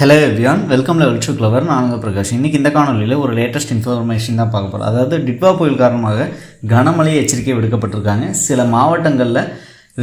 Hello everyone welcome level to clever நானுங்க பிரகாஷ். இன்றைக்கி இந்த காணொலியில் ஒரு லேட்டஸ்ட் இன்ஃபர்மேஷன் தான் பார்க்க போகிறோம் அதாவது டிட்வா புயல் காரணமாக கனமழை எச்சரிக்கை விடுக்கப்பட்டிருக்காங்க. சில மாவட்டங்களில்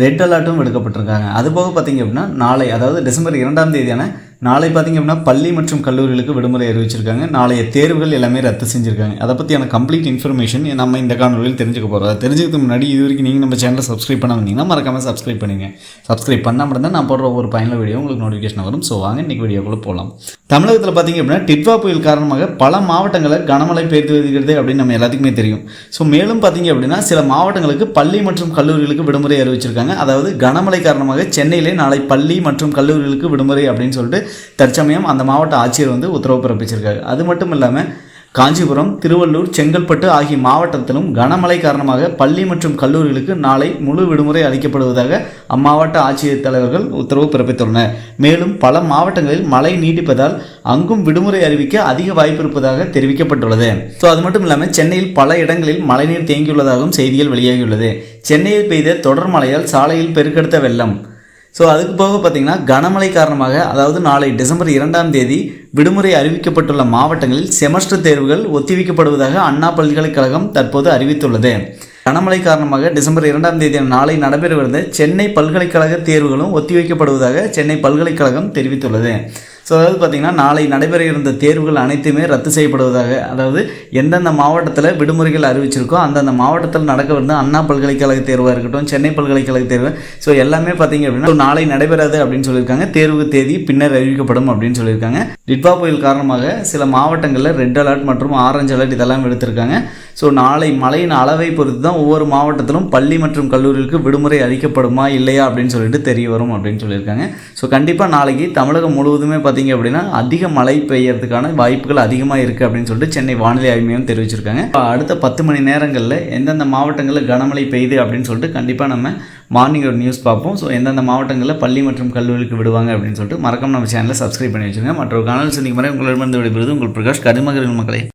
ரெட் அலர்ட்டும் விடுக்கப்பட்டிருக்காங்க. அதுபோக பார்த்தீங்க அப்படின்னா நாளை அதாவது டிசம்பர் இரண்டாம் தேதியான நாளை பார்த்தீங்க அப்படின்னா பள்ளி மற்றும் கல்லூரிகளுக்கு விடுமுறை அறிவிச்சிருக்காங்க. நாளைய தேர்வுகள் எல்லாமே ரத்து செஞ்சுருக்காங்க. அதை பற்றியான கம்ப்ளீட் இன்ஃபர்மேஷன் நம்ம இந்த காணொலியில் தெரிஞ்சுக்க போகிறோம் அதை தெரிஞ்சுக்கிறதுக்கு முன்னாடி இது வரைக்கும் நீங்கள் நம்ம சேனலை சப்ஸ்கிரைப் பண்ண வந்தீங்கன்னா மறக்காமல் சப்ஸ்கிரைப் பண்ணுங்கள் சப்ஸ்கிரைப் பண்ணால் மட்டும்தான் நான் போடுற ஒரு பயனுள்ள வீடியோ உங்களுக்கு நோட்டிஃபிகேஷன் வரும். ஸோ வாங்க இன்றைக்கி வீடியோக்குள்ளே போகலாம் தமிழகத்தில் பார்த்தீங்க அப்படின்னா டிட்வா புயல் காரணமாக பல மாவட்டங்களில் கனமழை பெய்து வருகிறது அப்படின்னு நம்ம எல்லாத்துக்குமே தெரியும். ஸோ மேலும் பார்த்தீங்க அப்படின்னா சில மாவட்டங்களுக்கு பள்ளி மற்றும் கல்லூரிகளுக்கு விடுமுறை அறிவிச்சிருக்காங்க. அதாவது கனமழை காரணமாக சென்னையிலே நாளை பள்ளி மற்றும் கல்லூரிகளுக்கு விடுமுறை அப்படின்னு சொல்லிட்டு தற்சமயம் அந்த மாவட்ட ஆட்சியர் வந்து உத்தரவு பிறப்பிச்சிருக்காரு. அது மட்டும் இல்லாமல் காஞ்சிபுரம் திருவள்ளூர் செங்கல்பட்டு ஆகிய மாவட்டத்திலும் கனமழை காரணமாக பள்ளி மற்றும் கல்லூரிகளுக்கு நாளை முழு விடுமுறை அளிக்கப்படுவதாக அம்மாவட்ட ஆட்சியர் தலைவர்கள் உத்தரவு பிறப்பித்துள்ளனர். மேலும் பல மாவட்டங்களில் மழை நீடிப்பதால் அங்கும் விடுமுறை அறிவிக்க அதிக வாய்ப்பு இருப்பதாக தெரிவிக்கப்பட்டுள்ளது. ஸோ அது மட்டும் இல்லாமல் சென்னையில் பல இடங்களில் மழைநீர் தேங்கியுள்ளதாகவும் செய்திகள் வெளியாகியுள்ளது. சென்னையில் பெய்த தொடர் மழையால் சாலையில் பெருக்கெடுத்த வெள்ளம் ஸோ அதுக்கு போக பார்த்தீங்கன்னா கனமழை காரணமாக அதாவது நாளை டிசம்பர் இரண்டாம் தேதி விடுமுறை அறிவிக்கப்பட்டுள்ள மாவட்டங்களில் செமஸ்டர் தேர்வுகள் ஒத்திவைக்கப்படுவதாக அண்ணா பல்கலைக்கழகம் தற்போது அறிவித்துள்ளது. கனமழை காரணமாக டிசம்பர் இரண்டாம் தேதி நாளை நடைபெறவிருந்த சென்னை பல்கலைக்கழக தேர்வுகளும் ஒத்திவைக்கப்படுவதாக சென்னை பல்கலைக்கழகம் தெரிவித்துள்ளது. ஸோ அதாவது பார்த்திங்கன்னா நாளை நடைபெற இருந்த தேர்வுகள் அனைத்துமே ரத்து செய்யப்படுவதாக அதாவது எந்தெந்த மாவட்டத்தில் விடுமுறைகள் அறிவிச்சிருக்கோ அந்தந்த மாவட்டத்தில் நடக்கவிருந்த அண்ணா பல்கலைக்கழக தேர்வாக இருக்கட்டும் சென்னை பல்கலைக்கழக தேர்வு. ஸோ எல்லாமே பார்த்தீங்க அப்படின்னா நாளை நடைபெறாது அப்படின்னு சொல்லியிருக்காங்க. தேர்வு தேதி பின்னர் அறிவிக்கப்படும் அப்படின்னு சொல்லியிருக்காங்க. டிட்வா புயல் காரணமாக சில மாவட்டங்களில் ரெட் அலர்ட் மற்றும் ஆரஞ்சு அலர்ட் இதெல்லாம் எடுத்திருக்காங்க ஸோ நாளை மழையின் அளவை பொறுத்து தான் ஒவ்வொரு மாவட்டத்திலும் பள்ளி மற்றும் கல்லூரிகளுக்கு விடுமுறை அளிக்கப்படுமா இல்லையா அப்படின்னு சொல்லிட்டு தெரிய வரும் அப்படின்னு சொல்லியிருக்காங்க. ஸோ கண்டிப்பாக நாளைக்கு தமிழகம் முழுவதுமே பார்த்தீங்க அப்படின்னா அதிக மழை பெய்யறதுக்கான வாய்ப்புகள் அதிகமாக இருக்குது அப்படின்னு சொல்லிட்டு சென்னை வானிலை ஆய்வு மையம் தெரிவிச்சிருக்காங்க. இப்போ அடுத்த பத்து மணி நேரங்களில் எந்தெந்த மாவட்டங்களில் கனமழை பெய்யுது அப்படின்னு சொல்லிட்டு கண்டிப்பாக நம்ம மார்னிங் ஒரு நியூஸ் பார்ப்போம். ஸோ எந்தெந்த மாவட்டங்களில் பள்ளி மற்றும் கல்லூரிக்கு விடுவாங்க அப்படின்னு சொல்லிட்டு மறக்காம நம்ம சேனலை சப்ஸ்கிரைப் பண்ணி வச்சுருங்க. மற்ற கனல் சந்திக்கும் முறை உங்களிடமிருந்து விடைபெறுவது உங்கள் பிரகாஷ் கரிமகரின் மக்களை.